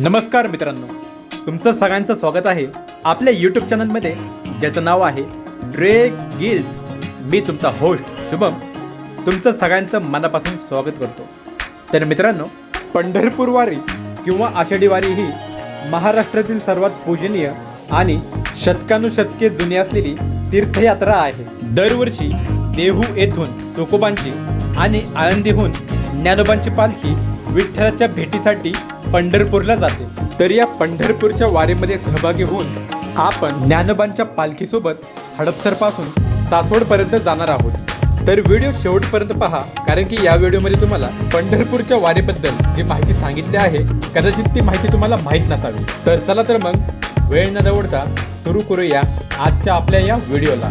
नमस्कार मित्रांनो तुमचं सगळ्यांचं स्वागत आहे आपल्या यूट्यूब चॅनलमध्ये ज्याचं नाव आहे ड्रे गिल्स मी तुमचा होस्ट शुभम. तुमचं सगळ्यांचं मनापासून स्वागत करतो. तर मित्रांनो पंढरपूर वारी किंवा आषाढी वारी ही महाराष्ट्रातील सर्वात पूजनीय आणि शतकानुशतके जुनी असलेली तीर्थयात्रा आहे. दरवर्षी देहू येथून तुकोबांची आणि आळंदीहून ज्ञानोबांची पालखी विठ्ठलाच्या भेटीसाठी पंढरपूरला जाते. तर या पंढरपूरच्या वारीमध्ये सहभागी होऊन आपण ज्ञानोबांच्या पालखीसोबत हडपसरपासून सासवडपर्यंत जाणार आहोत. तर व्हिडिओ शेवटपर्यंत पहा कारण की या व्हिडिओमध्ये तुम्हाला पंढरपूरच्या वारीबद्दल जी माहिती सांगितली आहे कदाचित ती माहिती तुम्हाला माहीत नसावी. तर चला तर मग वेळ न दवडता सुरू करूया आजच्या आपल्या या व्हिडिओला.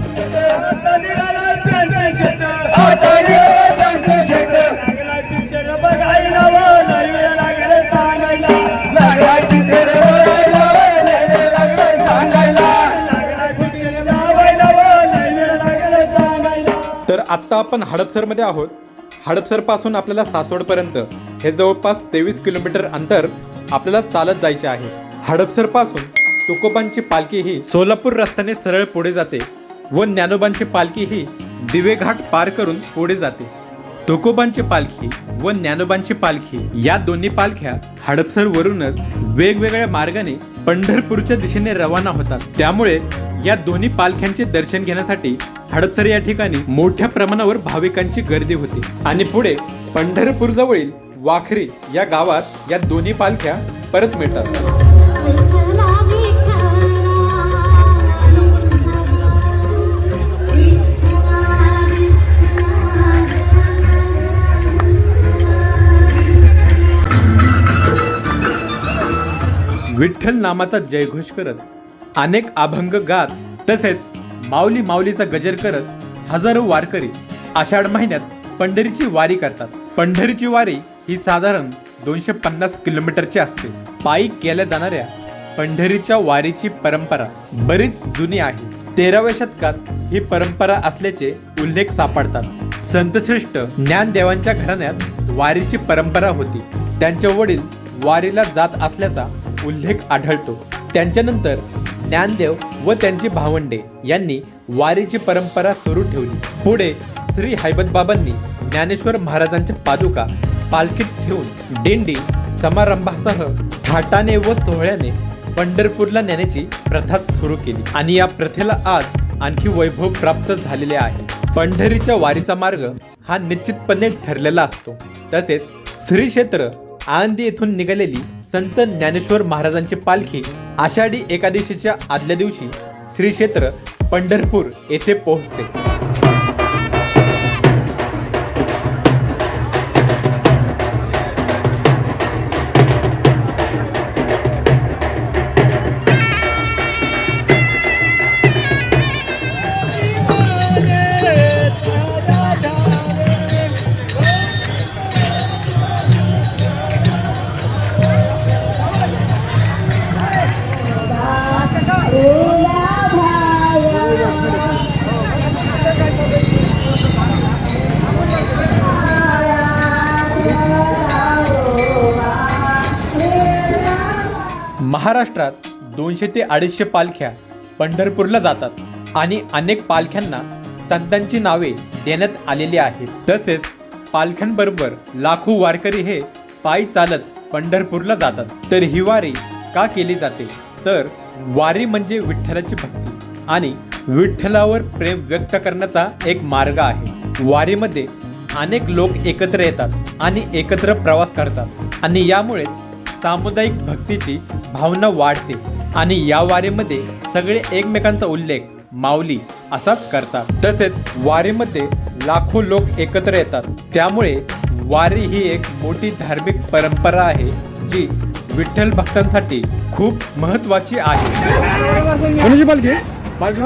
आत्ता आपण हडपसरमध्ये आहोत. हडपसरपासून आपल्याला सासवडपर्यंत हे जवळपास तेवीस किलोमीटर अंतर आपल्याला चालत जायचे आहे. हडपसरपासून तुकोबांची पालखी ही सोलापूर रस्त्याने सरळ पुढे जाते व ज्ञानोबांची पालखी ही दिवेघाट पार करून पुढे जाते. तुकोबांची पालखी व ज्ञानोबांची पालखी या दोन्ही पालख्या हडपसर वरूनच वेगवेगळ्या मार्गाने पंढरपूरच्या दिशेने रवाना होतात. त्यामुळे या दोन्ही पालख्यांचे दर्शन घेण्यासाठी हडपसर या ठिकाणी मोठ्या प्रमाणावर भाविकांची गर्दी होती. आणि पुढे पंढरपूर जवळील वाखरी या गावात या दोन्ही पालख्या परत मिळतात. विठ्ठल नामाचा जयघोष करत अनेक अभंग गात तसेच माऊली माऊलीचा गजर करत हजारो वारकरी आषाढ महिन्यात पंढरीची वारी करतात. पंढरीची वारी ही साधारण दोनशे पन्नास किलोमीटरची असते. पायी केल्या जाणाऱ्या पंढरीच्या वारीची परंपरा बरीच जुनी आहे. तेराव्या शतकात ही परंपरा असल्याचे उल्लेख सापडतात. संतश्रेष्ठ ज्ञानदेवांच्या घराण्यात वारीची परंपरा होती. त्यांचे वडील वारीला जात असल्याचा उल्लेख आढळतो. त्यांच्यानंतर ज्ञानदेव व त्यांची भावंडे यांनी वारीची परंपरा सुरू ठेवली. पुढे श्री हैबतबाबांनी ज्ञानेश्वर महाराजांच्या पादुका पालखीत ठेवून दिंडी समारंभासह थाटाने व सोहळ्याने पंढरपूरला नेण्याची प्रथा सुरू केली. आणि या प्रथेला आज आणखी वैभव प्राप्त झालेले आहे. पंढरीच्या वारीचा मार्ग हा निश्चितपणे ठरलेला असतो. तसेच श्री क्षेत्र आनंदी येथून निघालेली संत ज्ञानेश्वर महाराजांची पालखी आषाढी एकादशीच्या आदल्या दिवशी श्री क्षेत्र पंढरपूर येथे पोहोचते. महाराष्ट्रात दोनशे ते अडीचशे पालख्या पंढरपूरला जातात आणि अनेक पालख्यांना संतांची नावे देण्यात आलेली आहेत. तसेच पालख्यांबरोबर लाखो वारकरी हे पायी चालत पंढरपूरला जातात. तर ही वारी का केली जाते? तर वारी म्हणजे विठ्ठलाची भक्ती आणि विठ्ठलावर प्रेम व्यक्त करण्याचा एक मार्ग आहे. वारीमध्ये अनेक लोक एकत्र येतात आणि एकत्र प्रवास करतात आणि यामुळे सामुदायिक भक्तीची भावना वाढते आणि या वारीमध्ये सगळे एकमेकांचा उल्लेख माऊली असाच करतात. तसेच वारीमध्ये लाखो लोक एकत्र येतात. त्यामुळे वारी ही एक मोठी धार्मिक परंपरा आहे जी विठ्ठल भक्तांसाठी खूप महत्वाची आहे. पालखी? पालखी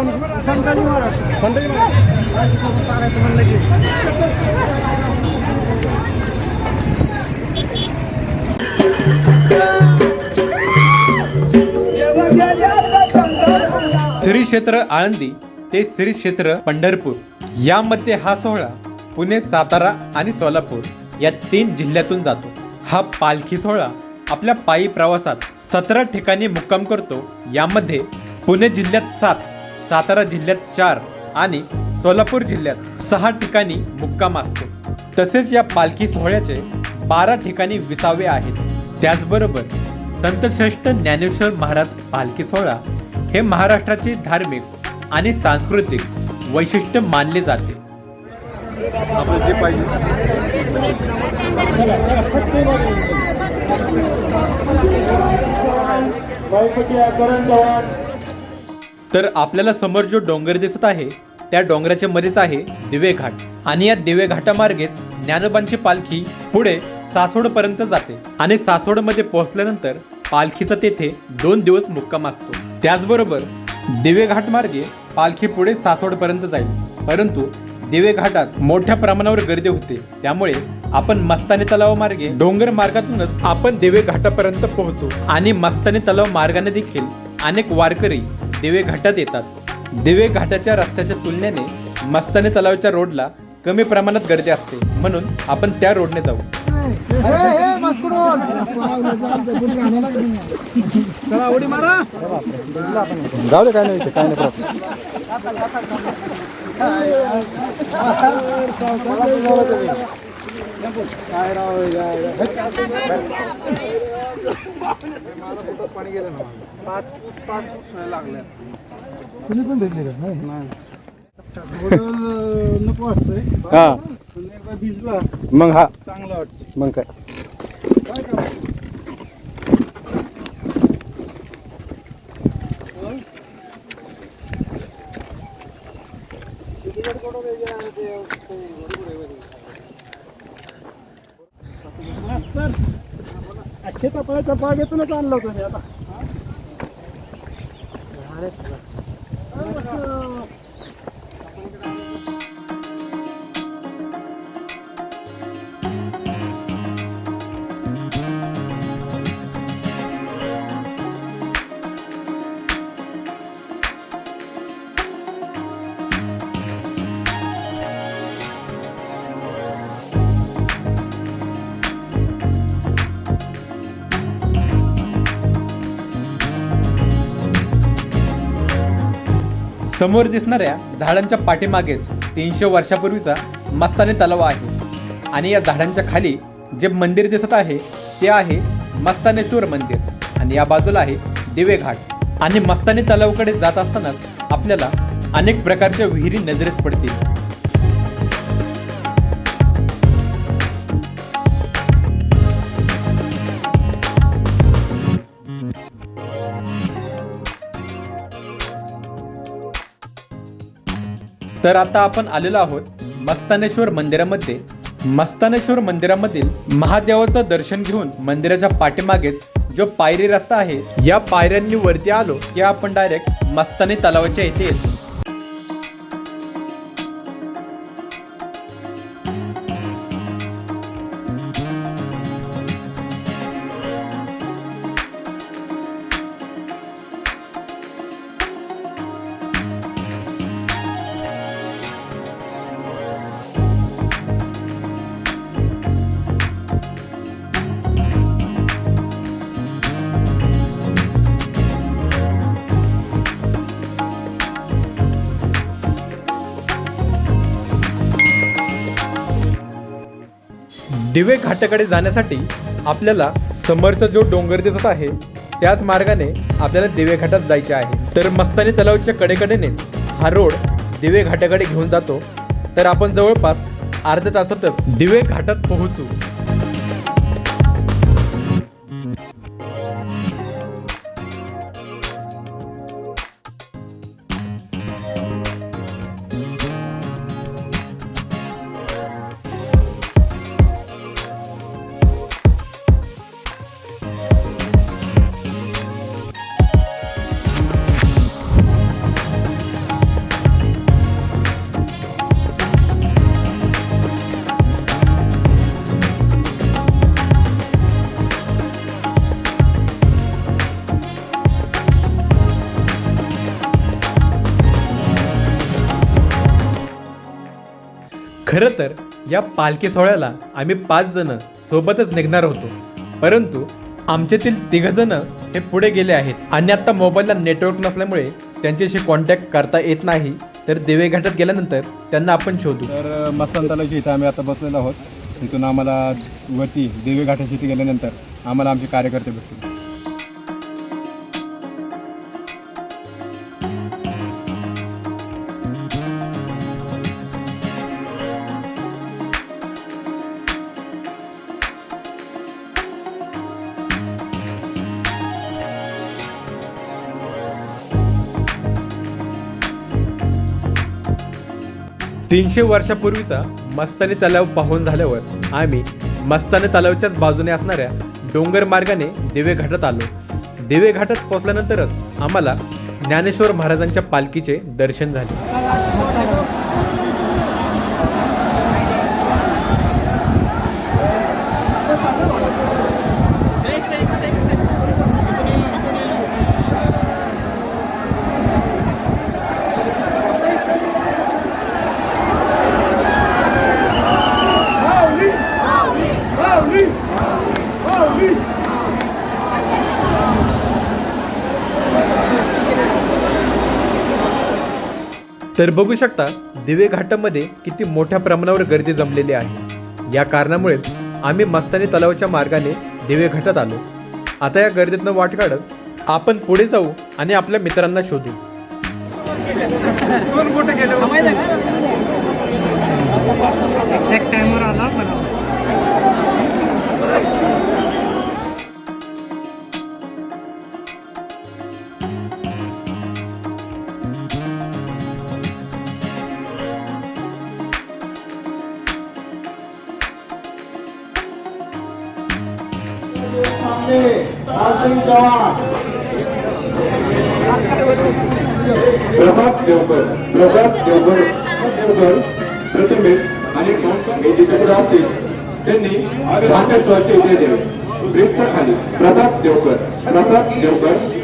श्री क्षेत्र आळंदी ते श्री क्षेत्र पंढरपूर यामध्ये हा सोहळा पुणे सातारा आणि सोलापूर या तीन जिल्ह्यातून जातो. हा पालखी सोहळा आपल्या पायी प्रवासात सतरा ठिकाणी मुक्काम करतो. यामध्ये पुणे जिल्ह्यात सात सातारा जिल्ह्यात चार आणि सोलापूर जिल्ह्यात सहा ठिकाणी मुक्काम असतो. तसेच या पालखी सोहळ्याचे बारा ठिकाणी विसावे आहेत. त्याचबरोबर संतश्रेष्ठ ज्ञानेश्वर महाराज पालखी सोहळा हे महाराष्ट्राचे धार्मिक आणि सांस्कृतिक वैशिष्ट्य मानले जाते. आपलं जे पाहिजे तर आपल्याला समोर जो डोंगर दिसत आहे त्या डोंगराच्या मध्येच आहे दिवे घाट आणि या दिवे घाटामार्गेच ज्ञानोबांची पालखी पुढे सासवड पर्यंत जाते. आणि सासवडमध्ये पोहोचल्यानंतर पालखीचा तेथे दोन दिवस मुक्काम असतो. त्याचबरोबर दिवेघाट मार्गे पालखी पुढे सासवडपर्यंत जाईल. परंतु दिवे घाटात मोठ्या प्रमाणावर गर्दी होते. त्यामुळे आपण मस्तानी तलाव मार्गे डोंगर मार्गातूनच आपण दिवे घाटापर्यंत पोहोचू आणि मस्तानी तलाव मार्गाने देखील अनेक वारकरी दिवे घाटात येतात. दिवे घाटाच्या रस्त्याच्या तुलनेने मस्तानी तलावाच्या रोडला कमी प्रमाणात गर्दी असते. म्हणून आपण त्या रोडने जाऊ. जाऊ दे काय नाही काय नाही पाणी गेलं ना पाच पाच लागल्या तुम्ही पण भेटले का? नाही. नको वाटतंय. हा. भिजला. मग हा. चांगलं वाटतं. मग काय? काय मास्तर बागेतूनच आणलं होतं मी आता. समोर दिसणाऱ्या झाडांच्या पाठीमागेच तीनशे वर्षापूर्वीचा मस्तानी तलाव आहे. आणि या झाडांच्या खाली जे मंदिर दिसत आहे ते आहे मस्तानेश्वर मंदिर. आणि या बाजूला आहे दिवेघाट आणि मस्तानी तलावाकडे जात असतानाच आपल्याला अनेक प्रकारच्या विहिरी नजरेस पडतील. तर आता आपण आलेलो आहोत मस्तानेश्वर मंदिरामध्ये. मस्तानेश्वर मंदिरामधील महादेवाचं दर्शन घेऊन मंदिराच्या पाठीमागे जो पायरी रस्ता आहे या पायऱ्यांनी वरती आलो की आपण डायरेक्ट मस्तानी तलावाच्या इथे येतो. दिवे घाटाकडे जाण्यासाठी आपल्याला समोरचा जो डोंगर दिसत आहे त्याच मार्गाने आपल्याला दिवे घाटात जायचे आहे. तर मस्तानी तलावच्या कडेकडेनेच हा रोड दिवे घाटाकडे घेऊन जातो. तर आपण जवळपास अर्ध्या तासातच दिवे घाटात पोहोचू. खरं तर या पालखी सोहळ्याला आम्ही पाच जण सोबतच निघणार होतो. परंतु आमच्यातील तिघजण हे पुढे गेले आहेत. आणि आत्ता मोबाईलला नेटवर्क नसल्यामुळे त्यांच्याशी कॉन्टॅक्ट करता येत नाही. तर देवेघाटात गेल्यानंतर त्यांना आपण शोधू. तर मस्तान तलावची इथं आम्ही आता बसलेलो आहोत. तिथून आम्हाला वरती देवेघाटाशी इथे गेल्यानंतर आम्हाला आमचे कार्यकर्ते भेटतील तीनशे वर्षापूर्वीचा मस्तानी तलाव पाहून झाल्यावर आम्ही मस्तानी तलावच्याच बाजूने असणाऱ्या डोंगर मार्गाने दिवे घाटात आलो. दिवे घाटात पोहोचल्यानंतरच आम्हाला ज्ञानेश्वर महाराजांच्या पालखीचे दर्शन झाले. तर बघू शकता दिवे घाटामध्ये किती मोठ्या प्रमाणावर गर्दी जमलेली आहे. या कारणामुळेच आम्ही मस्तानी तलावाच्या मार्गाने दिवे घाटात आलो. आता या गर्दीतनं वाट काढत आपण पुढे जाऊ आणि आपल्या मित्रांना शोधू. प्रभात देवकर प्रभात देवकर देवकर प्रथमेश आणि हे जिथे राहतील त्यांनी बासष्ट वर्ष इथे ब्रिजच्या खाली प्रभात देवकर प्रभात देवकर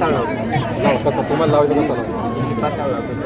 तुम्हाला लावायचं कसं? तुला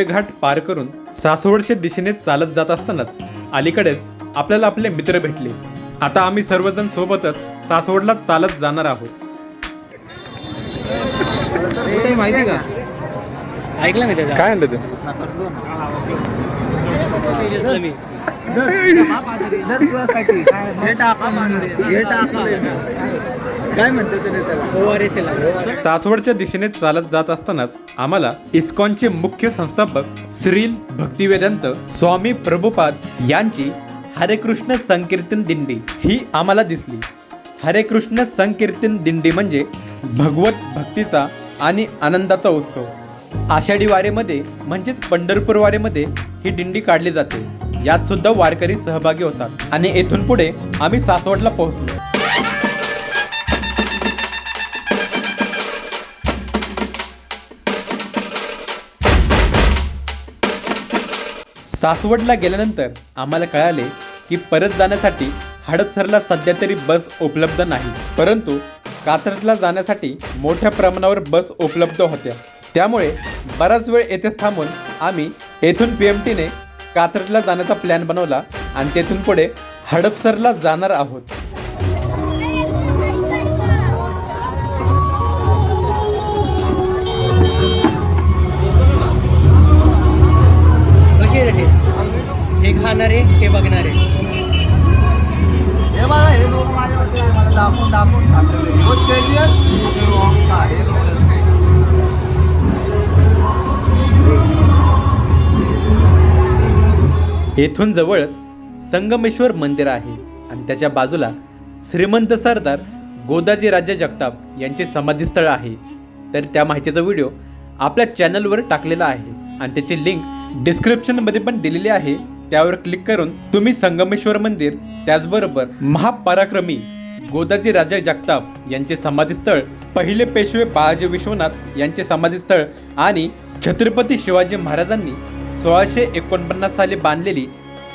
दिवे घाट पार करून सासवडच्या दिशेने चालत जात असतानाच अलीकडेच आपल्याला आपले मित्र भेटले. आता आम्ही सर्वजण सोबतच सासवडला चालत जाणार आहोत. माहिती का? ऐकलं मी त्याचा. काय आणलं ते? एस एल सासवडच्या दिशेने चालत जात असतानाच आम्हाला इस्कॉनचे मुख्य संस्थापक श्रील भक्तिवेदांत स्वामी प्रभुपाद यांची हरे कृष्ण संकीर्तन दिंडी ही आम्हाला दिसली. हरे कृष्ण संकीर्तन दिंडी म्हणजे भगवत भक्तीचा आणि आनंदाचा उत्सव. आषाढी वारेमध्ये म्हणजेच पंढरपूर वारेमध्ये ही दिंडी काढली जाते. यात सुद्धा वारकरी सहभागी होतात. आणि येथून पुढे आम्ही सासवडला पोहोचलो. सासवडला गेल्यानंतर आम्हाला कळाले की परत जाण्यासाठी हडपसरला सध्या तरी बस उपलब्ध नाही. परंतु कात्रजला जाण्यासाठी मोठ्या प्रमाणावर बस उपलब्ध होत्या. त्यामुळे बराच वेळ येथेच थांबून आम्ही येथून पी एम टीने कात्रजला जाण्याचा प्लॅन बनवला आणि तेथून पुढे हडपसरला जाणार आहोत. हे खाणारे हे बघणारे. हे बघा हे मला दाखवून दाखवून हे. नाही. येथून जवळच संगमेश्वर मंदिर आहे आणि त्याच्या बाजूला श्रीमंत सरदार गोदाजी राजे जगताप यांचे समाधीस्थळ आहे. तर त्या माहितीचा व्हिडिओ आपल्या चॅनलवर टाकलेला आहे आणि त्याची लिंक डिस्क्रिप्शनमध्ये पण दिलेली आहे. त्यावर क्लिक करून तुम्ही संगमेश्वर मंदिर त्याचबरोबर महापराक्रमी गोदाजी राजा जगताप यांचे समाधीस्थळ पहिले पेशवे बाळाजी विश्वनाथ यांचे समाधीस्थळ आणि छत्रपती शिवाजी महाराजांनी सोळाशे एकोणपन्नास साली बांधलेली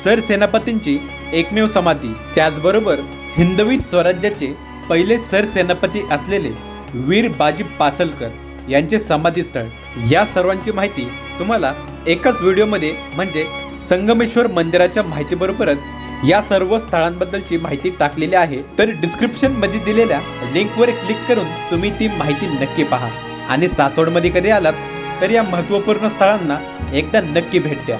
सरसेनापतींची एकमेव समाधी. त्याचबरोबर हिंदवी स्वराज्याचे पहिले सरसेनापती असलेले वीर बाजी पासलकर यांचे समाधीस्थळ. या सर्वांची माहिती तुम्हाला एकाच व्हिडिओमध्ये म्हणजे संगमेश्वर मंदिराच्या माहितीबरोबरच या सर्व स्थळांबद्दलची माहिती टाकलेली आहे. तर डिस्क्रिप्शनमध्ये दिलेल्या लिंकवर क्लिक करून तुम्ही ती माहिती नक्की पहा. आणि सासवडमध्ये कधी आलात तर या महत्त्वपूर्ण स्थळांना एकदा नक्की भेट द्या.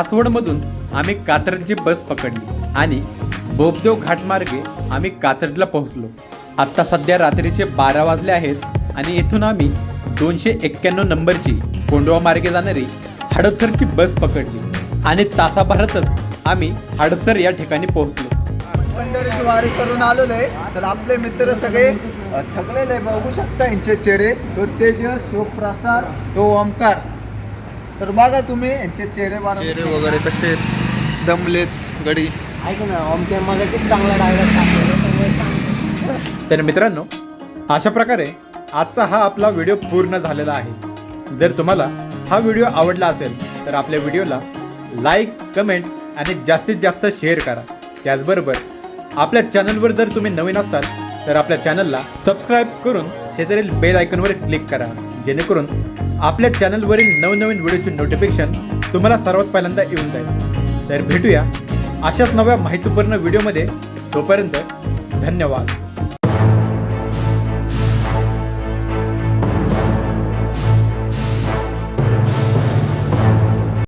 सासवडमधून आम्ही कात्रजची बस पकडली आणि बोबदेव घाटमार्गे आम्ही कात्रजला पोहोचलो. आत्ता सध्या रात्रीचे बारा वाजले आहेत आणि येथून आम्ही दोनशे एक्क्याण्णव नंबरची कोंडवा मार्गे जाणारी हडपसरची बस पकडली आणि तासाभरातच आम्ही हडपसर या ठिकाणी पोहोचलो. पंढरीची वारी करून आलेलो आहे. तर आपले मित्र सगळे थकलेले बघू शकता यांचे चेहरे. तो तेजस तो प्रसाद तो ओमकार तर बघा तुम्ही यांचे चेहरे चेहरे वगैरे कसे दमलेत गडी. ऐक ना ओमके मग चांगला डायलॉग टाकलेला तर मित्रांनो अशा प्रकारे आजचा हा आपला व्हिडिओ पूर्ण झालेला आहे. जर तुम्हाला हा व्हिडिओ आवडला असेल तर आपल्या व्हिडिओला लाईक कमेंट आणि जास्तीत जास्त शेअर करा. त्याचबरोबर आपल्या चॅनलवर जर तुम्ही नवीन असाल तर आपल्या चॅनलला सबस्क्राईब करून शेजारील बेल आयकॉनवर क्लिक करा. जेणेकरून आपल्या चॅनलवरील नवनवीन व्हिडिओचे नोटिफिकेशन तुम्हाला सर्वात पहिल्यांदा येऊन जाईल. तर भेटूया अशाच नव्या माहितीपूर्ण व्हिडिओमध्ये. तोपर्यंत धन्यवाद.